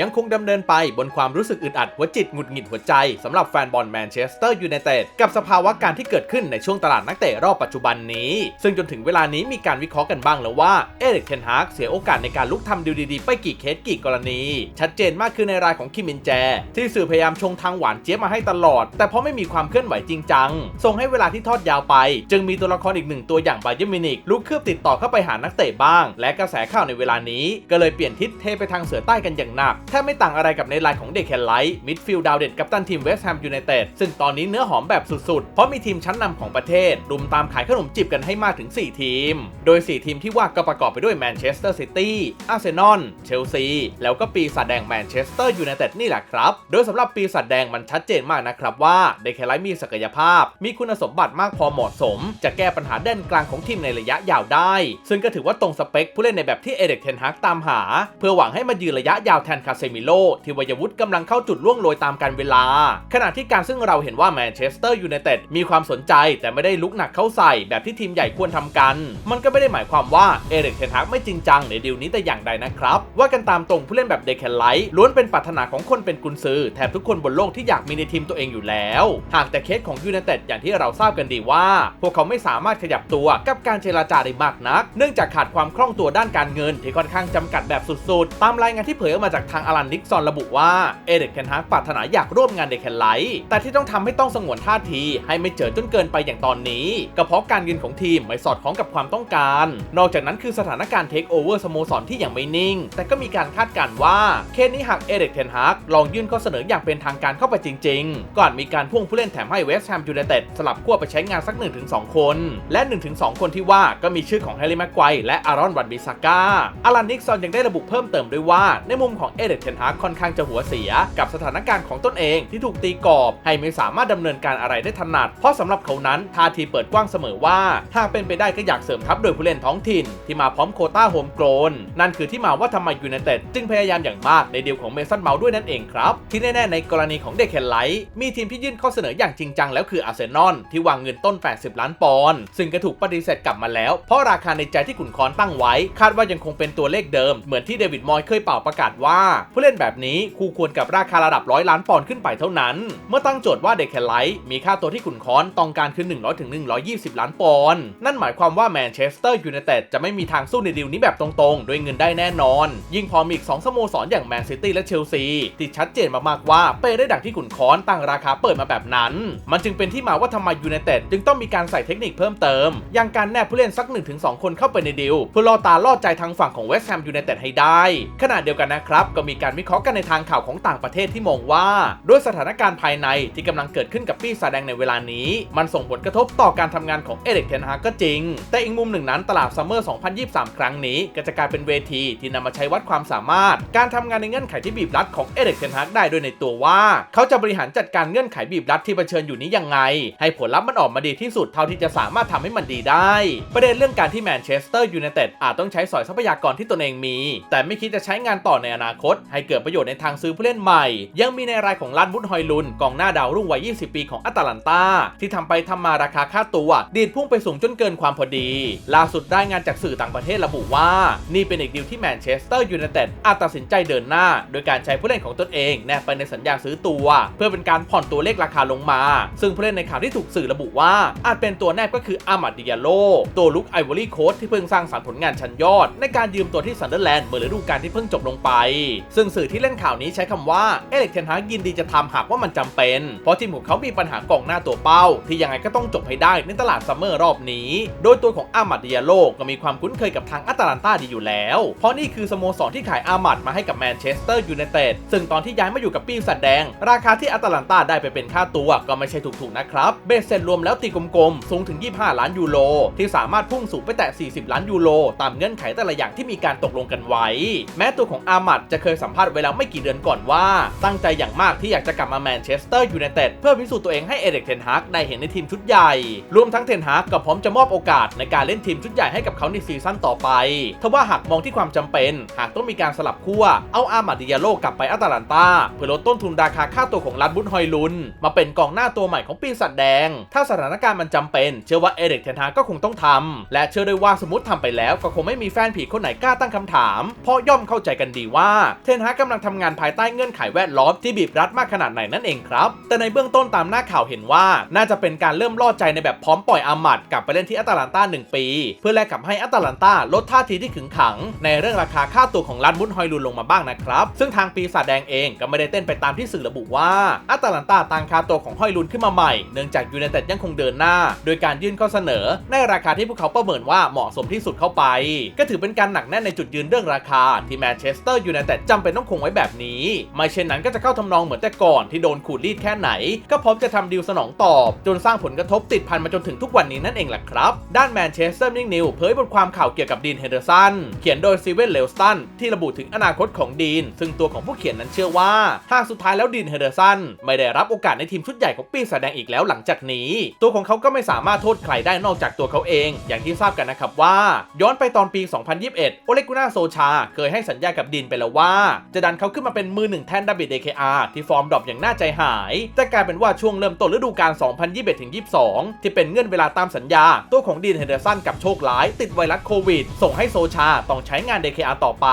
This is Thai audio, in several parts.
ยังคงดำเนินไปบนความรู้สึกอึดอัดหัวจิตหงุดหงิดหัวใจสำหรับแฟนบอลแมนเชสเตอร์ยูไนเต็ดกับสภาวะการที่เกิดขึ้นในช่วงตลาดนักเตะรอบปัจจุบันนี้ ซึ่งจนถึงเวลานี้มีการวิเคราะห์กันบ้างแล้วว่าเอริกเทนฮากเสียโอกาสในการลุกทำดีดี ๆ ไปกี่เคสกี่กรณี ชัดเจนมากคือในรายของคิมินแจ ที่สื่อพยายามชงทางหวานเจี๊ยบมาให้ตลอด แต่พอไม่มีความเคลื่อนไหวจริงจังส่งให้เวลาที่ทอดยาวไป จึงมีตัวละครอีกหนึ่งตัวอย่างบาเยร์มินิกลุกคืบติดต่อเข้าไปหานักเตะบ้าง และกระแสข่าวในเวลานี้ ก็เลยเปลี่ยนทิศเทไปทางเสือใต้กันอย่างหนักแทบไม่ต่างอะไรกับในรายของเด็กแคนไลท์มิดฟิลด์ดาวเด่นกัปตันทีมเวสต์แฮมยูไนเต็ดซึ่งตอนนี้เนื้อหอมแบบสุดๆ เพราะมีทีมชั้นนำของประเทศรุมตามขายขนมจีบกันให้มากถึง 4 ทีม โดย 4 ทีมที่ว่าก็ประกอบไปด้วยแมนเชสเตอร์ซิตี้อาร์เซนอลเชลซีแล้วก็ปีศาจแดงแมนเชสเตอร์ยูไนเต็ดนี่แหละครับ โดยสำหรับปีศาจแดงมันชัดเจนมากนะครับว่าเด็กแคนไลท์มีศักยภาพ มีคุณสมบัติมากพอเหมาะสม จะแก้ปัญหาด้านกลางของทีมในระยะยาวได้ ซึ่งก็ถือว่าตรงสเปคผู้เล่นในแบบที่เอเด็กเทนฮากตามหา เพื่อหวังให้มายืนระยะยาวแทนคาเซมิโลที่วัยวุฒิกำลังเข้าจุดล่วงโรยตามการเวลา ขณะที่การซึ่งเราเห็นว่าแมนเชสเตอร์ยูไนเต็ดมีความสนใจแต่ไม่ได้ลุกหนักเข้าใส่แบบที่ทีมใหญ่ควรทำกัน มันก็ไม่ได้หมายความว่าเอเด็กเทนฮากไม่จริงจังในดีลนี้แต่อย่างใดนะครับ ว่ากันตามตรงผู้เล่นแบบเดคแคนไลท์ล้วนเป็นปรารถนาของคนเป็นกุนซือแทบทุกคนบนโลกที่อยากมีในทีมตัวเองอยู่แล้ว หากแต่เคสของยูไนเต็ดอย่างที่เราทราบกันดีว่า พวกเขาไม่สามารถขยับตัวกับการเจรจาได้มากนัก เนื่องจากขาดความคล่องตัวด้านการเงินที่ค่อนข้างจำกัดแบบสุดๆ ตามรายงานที่เผยออกมาจากทางอลันนิกซอนระบุว่าเอเด็กเคนฮากปรารถนาอยากร่วมงานเดคแคนไลท์แต่ที่ต้องทำให้ต้องสงวนท่าทีให้ไม่เจอจนเกินไปอย่างตอนนี้ ก็เพราะการเงินของทีมไม่สอดคล้องกับความต้องการ นอกจากนั้นคือสถานการณ์เทคโอเวอร์สโมสรที่ยังไม่นิ่ง แต่ก็มีการคาดการณ์ว่าเคสนี้หากเอเด็กเทนฮากลองยื่นข้อเสนออย่างเป็นทางการเข้าไปจริง ๆ ก่อนมีการพ่วงผู้เล่นแถมให้เวสต์แฮมยูไนเต็ดสลับขั้วไปใช้งานสัก 1-2 คน และ 1-2 คนที่ว่าก็มีชื่อของแฮร์รี่แม็กไกวและอารอนวันบิซาก้าอารันนิกซอนยังได้ระบุเพิ่มเติมด้วยว่าในมุมของเอเด็กเทนฮากค่อนข้างจะหัวเสีย กับสถานการณ์ของตนเองที่ถูกตีกรอบ ให้ไม่สามารถดำเนินการอะไรได้ถนัด เพราะสำหรับเขานั้นท่าทีเปิดกว้างเสมอว่าหากเป็นไปได้ก็อยากเสริมทัพโดยผู้เล่นท้องถิ่น ที่มาพร้อมโคต้าโฮมโกลนนั่นคือที่มาว่าทำไมยูไนเต็ดจึงพยายามอย่างมากในเดีลของเมสันเมาด้วยนั่นเองครับที่แน่ๆในกรณีของเด็กเคนไลท์มีทีมที่ยื่นข้อเสนออย่างจริงจังแล้วคืออาร์เซนอลที่วางเงินต้น 80 ล้านปอนด์ซึ่งก็ถูกปฏิเสธกลับมาแล้ว เพราะราคาในใจที่ขุนคอนตั้งไว้ คาดว่ายังคงเป็นตัวเลขเดิมเหมือนที่เดวิดมอยเคยเป่าประกาศว่าผู้เล่นแบบนี้คู่ควรกับราคาระดับร้อยล้านปอนด์ขึ้นไปเท่านั้น เมื่อตั้งโจทย์ว่าเด็กเคนไลท์มีค่าตัวที่ขุนค้อนต้องการคือ 100ถึง120 ล้านปอนด์นั่นหมายความว่าแมนเชสเตอร์ยูไนเต็ดจะไม่มีทางสู้ในดีลนี้แบบตรงๆ ด้วยเงินได้แน่นอน ยิ่งพอมีอีก2สโมสรอย่างแมนซิตี้และเชลซีที่ชัดเจนมากๆว่าเป้ได้ดังที่ขุนค้อนตั้งราคาเปิดมาแบบนั้น มันจึงเป็นที่มาว่าทำไมยูไนเต็ดจึงต้องมีการใส่เทคนิคเพิ่มเติม อย่างการแนบผู้เล่นสัก 1-2 คนเข้าไปในดีลเพื่อล่อตาล่อใจทางฝั่งของเวสต์แฮมยูไนเต็ดให้ได้ ขณะเดียวกันนะครับก็มีีการวิเคราะห์กันในทางข่าวของต่างประเทศที่มองว่า ด้วยสถานการณ์ภายในที่กำลังเกิดขึ้นกับปีศาจแดงในเวลานี้ มันส่งผลกระทบต่อการทำงานของเอเด็กเทนฮากก็จริง แต่อีกมุมหนึ่งนั้นตลาดซัมเมอร์ 2023 ครั้งนี้ ก็จะกลายเป็นเวทีที่นำมาใช้วัดความสามารถ การทำงานในเงื่อนไขที่บีบรัดของเอเด็กเทนฮากได้ด้วยในตัวว่า เขาจะบริหารจัดการเงื่อนไขบีบรัดที่เผชิญอยู่นี้ยังไง ให้ผลลัพธ์มันออกมาดีที่สุดเท่าที่จะสามารถทำให้มันดีได้ ประเด็นเรื่องการที่แมนเชสเตอร์ยูไนเต็ดอาจต้องใช้สอยทรัพยากรที่ตนเองมี แต่ไม่คิดจะใช้งานต่อในอนาคตให้เกิดประโยชน์ในทางซื้อผู้เล่นใหม่ ยังมีในรายของลันบุตฮอยลุนกองหน้าดาวรุ่งวัย 20 ปีของอัตแลนตา ที่ทำไปทำมาราคาค่าตัว ดีดพุ่งไปสูงจนเกินความพอดี ล่าสุดได้งานจากสื่อต่างประเทศระบุว่า นี่เป็นอีกดีลที่แมนเชสเตอร์ยูไนเต็ดอาจตัดสินใจเดินหน้า โดยการใช้ผู้เล่นของตนเองแนบไปในสัญญาซื้อตัว เพื่อเป็นการผ่อนตัวเลขราคาลงมา ซึ่งผู้เล่นในข่าวที่ถูกสื่อระบุว่า อาจเป็นตัวแนบก็คืออามัดดิยาโลตัวลุกไอวอรี่โค้ดที่เพิ่งสร้างสรรค์ผลงานชั้นยอด ในการยืมตัวที่ซันเดอร์แลนด์เมื่อฤดูกาลที่เพิ่งจบลงไปซึ่งสื่อที่เล่นข่าวนี้ใช้คำว่าเอเล็กเทนฮากยินดีจะทำหากว่ามันจำเป็น เพราะทีมของเขามีปัญหากองหน้าตัวเป้า ที่ยังไงก็ต้องจบให้ได้ในตลาดซัมเมอร์รอบนี้ โดยตัวของอามัดเดิยโลก็มีความคุ้นเคยกับทางอัตแลนตาดีอยู่แล้ว เพราะนี่คือสโมสรที่ขายอามัดมาให้กับแมนเชสเตอร์ยูไนเต็ดซึ่งตอนที่ย้ายมาอยู่กับปีศาจแดง ราคาที่อัตแลนตาได้ไปเป็นค่าตัวก็ไม่ใช่ถูกๆนะครับเบสเซ็ตรวมแล้วตีกลมๆสูงถึง 25 ล้านยูโรที่สามารถพุ่งสูงไปแตะ40 ล้านยูโรตามเงื่อนไขแต่ละอย่างที่มีการตกลงกันไว้ แม้ตัวของอามัดจะเคยสัมภาษณ์ไว้แล้วไม่กี่เดือนก่อนว่า ตั้งใจอย่างมากที่อยากจะกลับมาแมนเชสเตอร์ยูไนเต็ดเพื่อพิสูจน์ตัวเองให้เอเด็กเทนฮากได้เห็นในทีมชุดใหญ่ รวมทั้งเทนฮากก็พร้อมจะมอบโอกาสในการเล่นทีมชุดใหญ่ให้กับเขาในซีซั่นต่อไปทว่าหากมองที่ความจำเป็น หากต้องมีการสลับขั้วเอาอามัดดิยาโลกลับไปอัตแลนตาเพื่อลดต้นทุนราคาค่าตัวของลัดบุตฮอยลุน มาเป็นกองหน้าตัวใหม่ของปีศาจแดง ถ้าสถานการณ์มันจำเป็น เชื่อว่าเอเด็กเทนฮากก็คงต้องทำและเชื่อด้วยว่าสมมติทำไปแล้วก็คงไม่มีแฟนผีคนไหนกล้าตั้งคำถาม เพราะย่อมเข้าใจกันดีว่าเทนฮากกำลังทำงานภายใต้เงื่อนไขแวดล้อมที่บีบรัดมากขนาดไหนนั่นเองครับ แต่ในเบื้องต้นตามหน้าข่าวเห็นว่า น่าจะเป็นการเริ่มล่อใจในแบบพร้อมปล่อยอามัดกลับไปเล่นที่อัตแลนตา1 ปี เพื่อแลกกับให้อัตแลนตาลดท่าทีที่ขึงขัง ในเรื่องราคาค่าตัวของรันมุนฮอยลุนลงมาบ้างนะครับ ซึ่งทางปีศาจแดงเองก็ไม่ได้เต้นไปตามที่สื่อระบุว่าอัตแลนตาตั้งค่าตัวของฮอยลุนขึ้นมาใหม่เนื่องจากยูไนเต็ดยังคงเดินหน้า โดยการยื่นข้อเสนอ ในราคาที่พวกเขาประเมินว่าเหมาะสมที่สุดเข้าไป ก็ถือเป็นการหนักแน่นในจุดยืนเรื่องราคาที่แมนเชสเตอร์ยูไนเต็ดจำเป็นต้องคงไว้แบบนี้ ไม่เช่นนั้นก็จะเข้าทำนองเหมือนแต่ก่อนที่โดนขูดรีดแค่ไหน ก็พร้อมจะทำดีลสนองตอบ จนสร้างผลกระทบติดพันมาจนถึงทุกวันนี้นั่นเองแหละครับ ด้านแมนเชสเตอร์นิ่งนิวเผยบทความข่าวเกี่ยวกับดีนเฮเดอร์สันเขียนโดยซีเวนเลลสตันที่ระบุถึงอนาคตของดีน ซึ่งตัวของผู้เขียนนั้นเชื่อว่าหากสุดท้ายแล้วดีนเฮเดอร์สันไม่ได้รับโอกาสในทีมชุดใหญ่ของปีศาจแดงอีกแล้วหลังจากนี้ ตัวของเขาก็ไม่สามารถโทษใครได้นอกจากตัวเขาเอง อย่างที่ทราบกันนะครับว่า ย้อนไปตอนปี 2021 โอเลกุน่าโซชา เคยให้สัญญากับดินไปแล้วว่าจะดันเขาขึ้นมาเป็นมือหนึ่งแทนดับบิดเ KR ที่ฟอร์มดรอปอย่างน่าใจหาย แต่กลายเป็นว่าช่วงเริ่มต้นฤดูกาล 2021-22 ที่เป็นเงื่อนเวลาตามสัญญา ตัวของดีนเฮเดอร์สันกับโชคร้าย ติดไวรัสโควิด ส่งให้โซชาต้องใช้งาน DKR ต่อไป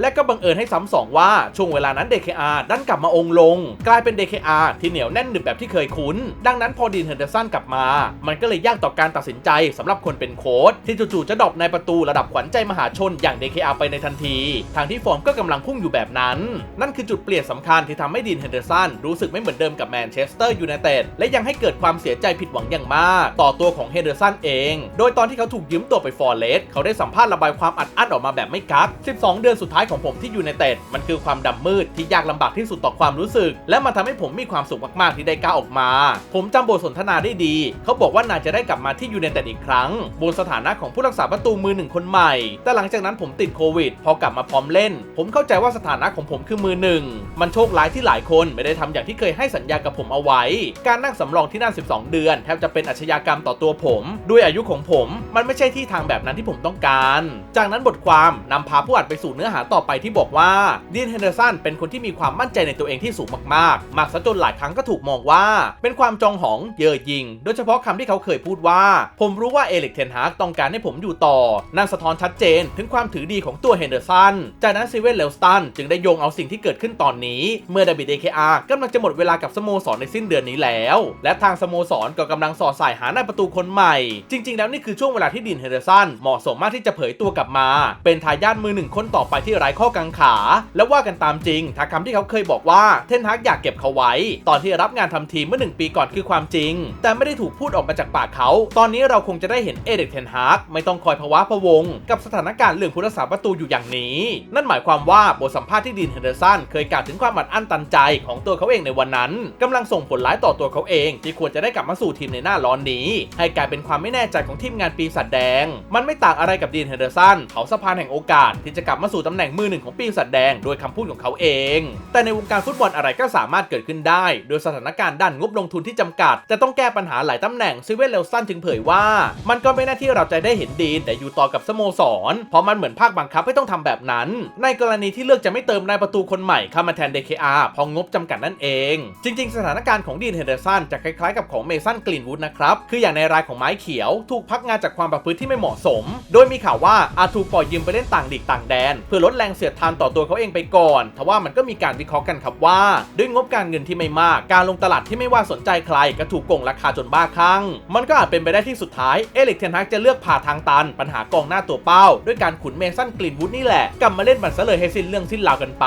และก็บังเอิญให้ซ้ำสองว่าช่วงเวลานั้น DKR ดันกลับมาองลง กลายเป็น DKR ที่เหนียวแน่นหนึบแบบที่เคยคุ้น ดังนั้นพอดีนเฮเดอร์สันกลับมา มันก็เลยยากต่อการตัดสินใจสำหรับคนเป็นโค้ชที่จู่ๆจะดรอปในประตูระดับขวัญใจมหาชนอย่าง DKR ไปในทันที ทางที่ฟอร์มก็กำลังพุ่งอยู่แบบนั้น นั่นคือจุดเปลี่ยนสำคัญที่ทำให้ดีนเฮนเดอร์สันรู้สึกไม่เหมือนเดิมกับแมนเชสเตอร์ยูไนเต็ดและยังให้เกิดความเสียใจผิดหวังอย่างมาก ต่อตัวของเฮนเดอร์สันเอง โดยตอนที่เขาถูกยืมตัวไปฟอร์เรสเขาได้สัมภาษณ์ระบายความอัดอั้นออกมาแบบไม่กัก 12 เดือนสุดท้ายของผมที่ยูไนเต็ดมันคือความดำมืดที่ยากลำบากที่สุดต่อความรู้สึก และมันทำให้ผมมีความสุขมากๆที่ได้ก้าวออกมา ผมจำบทสนทนาได้ดี เขาบอกว่านายจะได้กลับมาที่ยูไนเต็ดอีกครั้ง บนสถานะของผู้รักษาประตูมือหนึ่งคนใหม่ แต่หลังจากนั้นผมติดโควิด พอกลับมาพร้อมเล่น ผมเข้าใจว่าสถานะของผมคือมือหนึ่งมันโชคร้ายที่หลายคนไม่ได้ทำอย่างที่เคยให้สัญญากับผมเอาไว้ การนั่งสำรองที่นั่น12 เดือนแทบจะเป็นอาชญากรรมต่อตัวผม ด้วยอายุของผม มันไม่ใช่ที่ทางแบบนั้นที่ผมต้องการ จากนั้นบทความนำพาผู้อ่านไปสู่เนื้อหาต่อไปที่บอกว่าดีนเฮนเดอร์สันเป็นคนที่มีความมั่นใจในตัวเองที่สูงมากๆ มากซะจนหลายครั้งก็ถูกมองว่า เป็นความจองหองเย่อหยิ่งโดยเฉพาะคำที่เขาเคยพูดว่า ผมรู้ว่าเอลิกเทนฮากต้องการให้ผมอยู่ต่อนั่นสะท้อนชัดเจน ถึงความถือดีของตัวเฮนเดอร์สันจากนั้นซีเวนเลลสตันจึงได้โยงเอาสิ่งที่เกิดขึ้นตอนนี้ เมื่อดาบิดเอเคอาร์กำลังจะหมดเวลากับสโมสรในสิ้นเดือนนี้แล้ว และทางสโมสรก็กำลังสอดสายหานาประตูคนใหม่ จริง ๆ แล้วนี่คือช่วงเวลาที่ดินเฮนเดอร์สันเหมาะสมมากที่จะเผยตัวกลับมา เป็นทายาทมือหนึ่งคนต่อไปที่ไร้ข้อกังขา และว่ากันตามจริงถ้าคำที่เขาเคยบอกว่าเทนฮากอยากเก็บเขาไว้ ตอนที่รับงานทำทีมเมื่อหนึ่งปีก่อนคือความจริง แต่ไม่ได้ถูกพูดออกมาจากปากเขา ตอนนี้เราคงจะได้เห็นเอเด็กเทนฮากไม่ต้องคอยภาวะพะวง กับสถานการณ์เรื่องผู้รักษาประตูอยู่อย่างนี้ นั่นหมายความว่าบทสัมภาษณ์ที่ดินเฮนเดอร์สันเคยกล่าวถึงความอัดอั้นตันใจของตัวเขาเองในวันนั้นกำลังส่งผลร้ายต่อตัวเขาเอง ที่ควรจะได้กลับมาสู่ทีมในหน้าร้อนนี้ ให้กลายเป็นความไม่แน่ใจของทีมงานปีศาจแดง มันไม่ต่างอะไรกับดีนเฮนเดอร์สันเขาสะพานแห่งโอกาสที่จะกลับมาสู่ตำแหน่งมือหนึ่งของปีศาจแดงโดยคำพูดของเขาเอง แต่ในวงการฟุตบอลอะไรก็สามารถเกิดขึ้นได้ โดยสถานการณ์ด้านงบลงทุนที่จำกัด จะต้องแก้ปัญหาหลายตำแหน่งซิเวนเลลสันจึงเผยว่า มันก็ไม่น่าที่เราจะได้เห็นดีนแต่อยู่ต่อกับสโมสรเพราะมันเหมือนภาคบังคับให้ต้องทำแบบนั้น ในกรณีที่เลือกจะไม่เติมนายประตูคนใหม่เข้ามาแทน DKR เพองบจำกัดนั่นเอง จริง ๆ สถานการณ์ของดีนเฮนเดอร์สันจะคล้ายๆกับของเมสันกลินวูดนะครับ คืออย่างในรายของไม้เขียวถูกพักงานจากความประพฤติที่ไม่เหมาะสม โดยมีข่าวว่าอาจถูกปล่อยยืมไปเล่นต่างดีกต่างแดน เพื่อลดแรงเสียดทานต่อตัวเขาเองไปก่อน ทว่ามันก็มีการวิเคราะห์กันครับว่า ด้วยงบการเงินที่ไม่มาก การลงตลาดที่ไม่ว่าสนใจใคร ก็ถูกโกงราคาจนบ้าคลั่ง มันก็อาจเป็นไปได้ที่สุดท้ายเอลิกเทนฮักจะเลือกผ่าทางตัน ปัญหากองหน้าตัวเป้า ด้วยการขุนเมสันกลินวูดนี่แหละกลับมาเล่นมันซะเลยให้สิ้นเรื่องสิ้นราวกันไป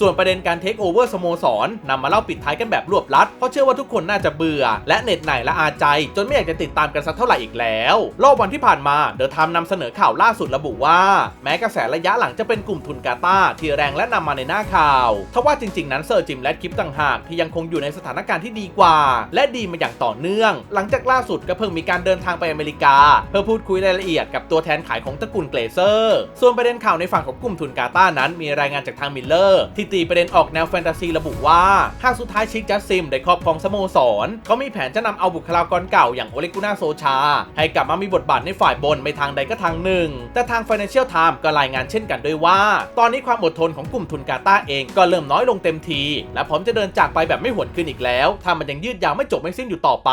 ส่วนประเด็นการเทคโอเวอร์สโมสรนำมาเล่าปิดท้ายกันแบบรวบลัด เพราะเชื่อว่าทุกคนน่าจะเบื่อ และเน็ดหน่ายและอาใจ จนไม่อยากจะติดตามกันสักเท่าไหร่อีกแล้วรอบวันที่ผ่านมาเดอะไทม์นำเสนอข่าวล่าสุดระบุว่า แม้กระแสระยะหลังจะเป็นกลุ่มทุนกาตาที่แรงและนำมาในหน้าข่าวทว่าจริงๆนั้นเซอร์จิมและคลิปต่างหากที่ยังคงอยู่ในสถานการณ์ที่ดีกว่า และดีมาอย่างต่อเนื่อง หลังจากล่าสุดก็เพิ่งมีการเดินทางไปอเมริกา เพื่อพูดคุยรายละเอียดกับตัวแทนขายของตระกูลเกรเซอร์ ส่วนประเด็นข่าวในฝั่งของกลุ่มทุนกาตานั้นมีรายงานจากทางมิลเลอร์ที่ตีประเด็นออกแนวแฟนตาซีระบุว่า หากสุดท้ายชิคจัสซิมได้ครอบครองสโมสรเขามีแผนจะนำเอาบุคลากรเก่าอย่างโอเลกุน่าโซชา ให้กลับมามีบทบาทในฝ่ายบนไม่ทางใดก็ทางหนึ่ง แต่ทาง Financial Times ก็รายงานเช่นกันด้วยว่า ตอนนี้ความอดทนของกลุ่มทุนกาตาเองก็เริ่มน้อยลงเต็มที และพร้อมจะเดินจากไปแบบไม่หวนคืนอีกแล้วถ้ามันยังยืดยาวไม่จบไม่สิ้นอยู่ต่อไป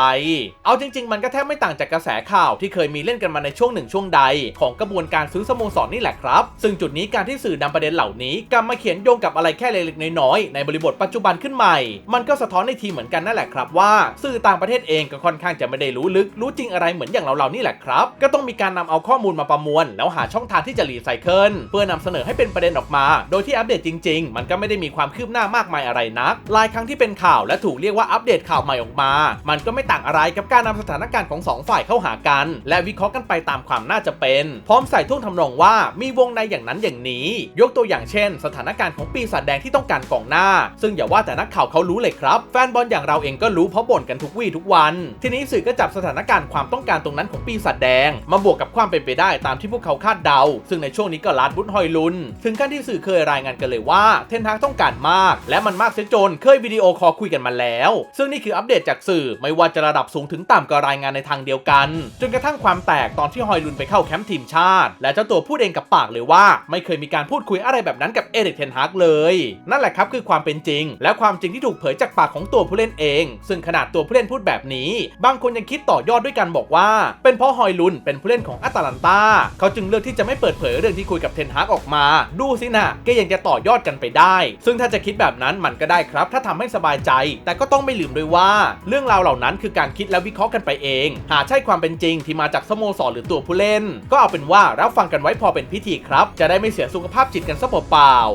เอาจริง ๆ มันก็แทบไม่ต่างจากกระแสข่าวที่เคยมีเล่นกันมาในช่วงหนึ่งช่วงใด ของกระบวนการซื้อสโมสรนี่แหละครับ ซึ่งจุดนี้การที่สื่อนำประเด็นเหล่านี้กลับมาเขียนโยงกับอะไรแค่เล็กๆน้อยๆในบริบทปัจจุบันขึ้นใหม่ มันก็สะท้อนในทีเหมือนกันนั่นแหละครับว่า สื่อต่างประเทศเองก็ค่อนข้างจะไม่ได้รู้ลึก รู้จริงอะไรเหมือนอย่างเราๆนี่แหละครับ ก็ต้องมีการนำเอาข้อมูลมาประมวล แล้วหาช่องทางที่จะรีไซเคิลเพื่อนำเสนอให้เป็นประเด็นออกมา โดยที่อัปเดตจริง ๆ มันก็ไม่ได้มีความคืบหน้ามากมายอะไรนักหลายครั้งที่เป็นข่าวและถูกเรียกว่าอัปเดตข่าวใหม่ออกมา มันก็ไม่ต่างอะไรกับการนำสถานการณ์ของสองฝ่ายเข้าหากัน และวิเคราะห์กันไปตามความน่าจะเป็น พร้อมใส่ท่วงทำนองว่ามีวงในอย่างนั้นอย่างนี้ ยกตัวอย่างเช่นสถานการณ์ของปีศาจแดงที่ต้องการกองหน้า ซึ่งอย่าว่าแต่นักข่าวเขารู้เลยครับ แฟนบอลอย่างเราเองก็รู้เพราะบ่นกันทุกวี่ทุกวัน ทีนี้สื่อก็จับสถานการณ์ความต้องการตรงนั้นของปีศาจแดง มาบวกกับความเป็นไปได้ตามที่พวกเขาคาดเดา ซึ่งในช่วงนี้ก็ลาดบุญฮอยลุน ถึงขั้นที่สื่อเคยรายงานกันเลยว่าเทนทางต้องการมาก และมันมากเสียจนเคยวิดีโอคอลคุยกันมาแล้ว ซึ่งนี่คืออัปเดตจากสื่อไม่ว่าจะระดับสูงถึงต่ำก็รายงานในทางเดียวกัน จนกระทั่งความแตกตอนที่ฮอยลุนไปเข้าแคมป์ทีมชาติ และเจ้าตัวพูดเองกับปากเลยว่า ไม่เคยมีการพูดคุยอะไรแบบนั้นกับเอริกเทนฮากเลย นั่นแหละครับคือความเป็นจริง และความจริงที่ถูกเผยจากปากของตัวผู้เล่นเอง ซึ่งขนาดตัวผู้เล่นพูดแบบนี้ บางคนยังคิดต่อยอดด้วยกันบอกว่า เป็นเพราะฮอยลุนเป็นผู้เล่นของอัตแลนตาเขาจึงเลือกที่จะไม่เปิดเผยเรื่องที่คุยกับเทนฮากออกมา ดูสินะก็ยังจะต่อยอดกันไปได้ ซึ่งถ้าจะคิดแบบนั้นมันก็ได้ครับ ถ้าทำให้สบายใจ แต่ก็ต้องไม่ลืมด้วยว่า เรื่องราวเหล่านั้นคือการคิดและวิเคราะห์กันไปเอง หาใช่ความเป็นจริงที่มาจากสโมสรหรือตัวผู้เล่น ก็เอาเป็นว่ารับฟังกันไว้พอเป็นพิธีครับ จะได้ไม่เสียสุขภาพจิตกันซะเปล่าาว